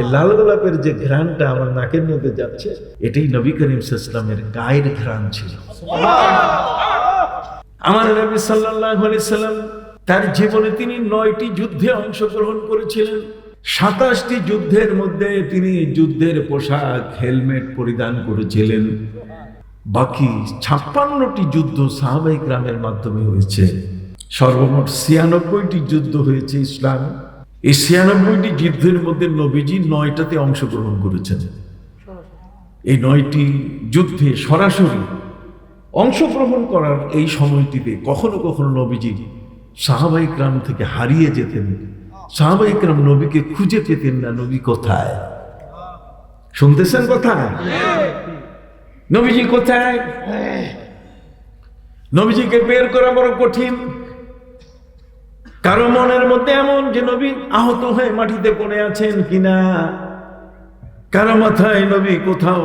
এই লাল গোলাপের যে ঘ্রাণটা আমার নাকের মধ্যে যাচ্ছে, এটাই নবী করিম ইসলামের গায়ের ঘ্রাণ ছিল। আমার নবী সাল্লাম তার জীবনে তিনি নয়টি যুদ্ধে অংশগ্রহণ করেছিলেন। সাতাশটি যুদ্ধের মধ্যে তিনি যুদ্ধের পোশাক, হেলমেট পরিধান করেছিলেন। বাকি ছাপ্পান্নটি যুদ্ধ সাহাবাই গ্রামের মাধ্যমে হয়েছে। সর্বমোট ছিয়ানব্বইটি যুদ্ধ হয়েছে ইসলাম। এই ছিয়ানব্বইটি যুদ্ধের মধ্যে নবীজি নয়টাতে অংশগ্রহণ করেছেন। এই নয়টি যুদ্ধে সরাসরি অংশগ্রহণ করার এই সময়টিতে কখনো কখনো নবীজি সাহাবাই গ্রাম থেকে হারিয়ে যেতেন। সাহাবাই গ্রাম নবীকে খুঁজে পেতেন না, নবী কোথায়? শুনতেছেন কোথায় নবীজি কোথায়? নবীজিকে বের করা বড় কঠিন। কারও মনের মধ্যে এমন যে নবী আহত হয়ে মাটিতে পড়ে আছেন কিনা? কারও মাথায় নবী কোথাও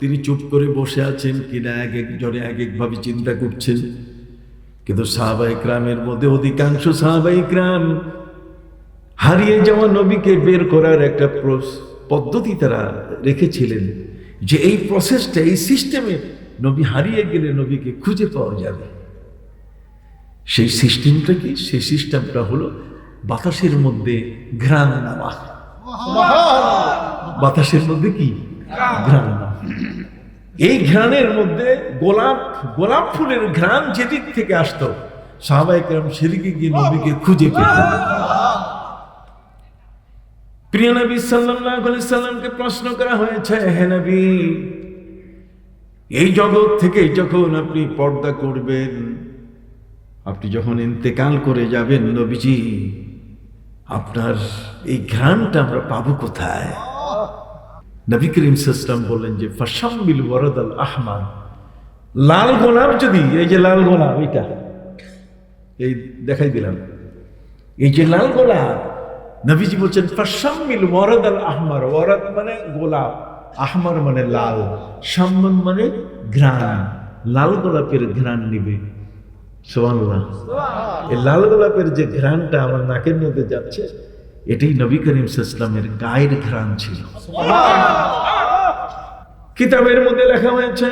তিনি চুপ করে বসে আছেন কিনা? এক এক জনে এক একভাবে চিন্তা করছেন। কিন্তু সাহাবাই গ্রামের মধ্যে অধিকাংশ সাহাবাই গ্রাম হারিয়ে যাওয়া নবীকে বের করার একটা পদ্ধতি তারা রেখেছিলেন যে এই প্রসেসটা এই সিস্টেমে নবী হারিয়ে গেলে নবীকে খুঁজে পাওয়া যাবে। সেই সিস্টেমটা কি? সেই সিস্টেমটা হলো বাতাসের মধ্যে ঘ্রাণ নেওয়া বাতাসের মধ্যে কি? ঘ্রাণ। এই ঘ্রাণের মধ্যে গোলাপ গোলাপ ফুলের ঘ্রাণ যেদিক থেকে আসতো সাহাবাহিকরাম সেদিকে গিয়ে নবীকে খুঁজে পেতেন। প্রিয় নবী সাল্লামকে প্রশ্ন করা হয়েছে হে নবী এই জগৎ থেকে যখন আপনি পর্দা করবেন আপনি যখন ইন্তেকাল করে যাবেন নবীজি, আপনার এই ঘ্রাণটা আমরা পাবো কোথায়? নবী করিম সাল্লাম বললেন যে ফাশাম্বিল ওয়ারাদ আল আহমাদ। লাল গোলাপ যদি, এই যে লাল গোলাপ এটা এই দেখাই দিলাম। এই যে লাল গোলাপ, নবীজি বলছেন, ফাশাম্মিল ওয়ারাদ আল আহমার ওয়ারাদ মানে গোলাপ আহমার মানে লাল। সাম্মান মানে ঘ্রাণ। লাল গোলাপের ঘ্রাণ নিবে। সুবহানাল্লাহ। এই লাল গোলাপের যে ঘ্রাণটা আমার নাকের মধ্যে যাচ্ছে এটাই নবী করিম ইসলামের গায়ের ঘ্রাণ ছিল। কিতাবের মধ্যে লেখা হয়েছে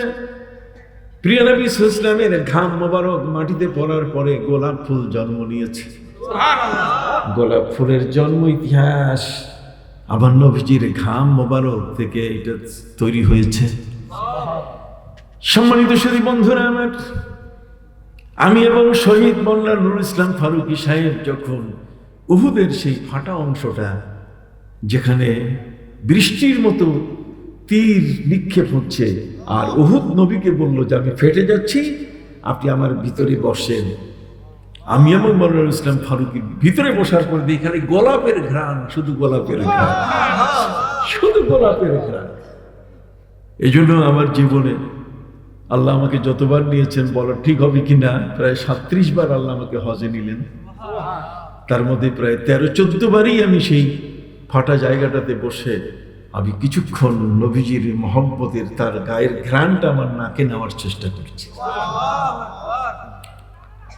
প্রিয় নবী ইসলামের ঘাম মোবারক মাটিতে পড়ার পরে গোলাপ ফুল জন্ম নিয়েছে। গোলাপ ফুলের জন্ম ইতিহাস। আবার নবীজির ঘাম মোবারক থেকে এটা তৈরি হয়েছে। সম্মানিত সুদী বন্ধুরা আমার আমি এবং শহীদ মোল্লা নুরুল ইসলাম ফারুকি সাহেব যখন উহুদের সেই ফাটা অংশটা যেখানে বৃষ্টির মতো তীর নিক্ষেপ হচ্ছে আর উহুদ নবীকে বলল যে আমি ফেটে যাচ্ছি আপনি আমার ভিতরে বসেন। আমি এবং মনোরুল ইসলাম ফারুকি ভিতরে বসার পর দেখি এখানে গোলাপের ঘ্রাণ শুধু গোলাপের ঘ্রাণ। শুধু গোলাপের ঘ্রাণ। এই জন্য আমার জীবনে আল্লাহ আমাকে যতবার নিয়েছেন বলা ঠিক হবে কি না প্রায় সাত্রিশ বার আল্লাহ আমাকে হজে নিলেন। তার মধ্যে প্রায় তেরো চোদ্দ বারই আমি সেই ফাটা জায়গাটাতে বসে আমি কিছুক্ষণ নবীজির মহব্বতের তার গায়ের ঘ্রাণটা আমার নাকে নেওয়ার চেষ্টা করছি।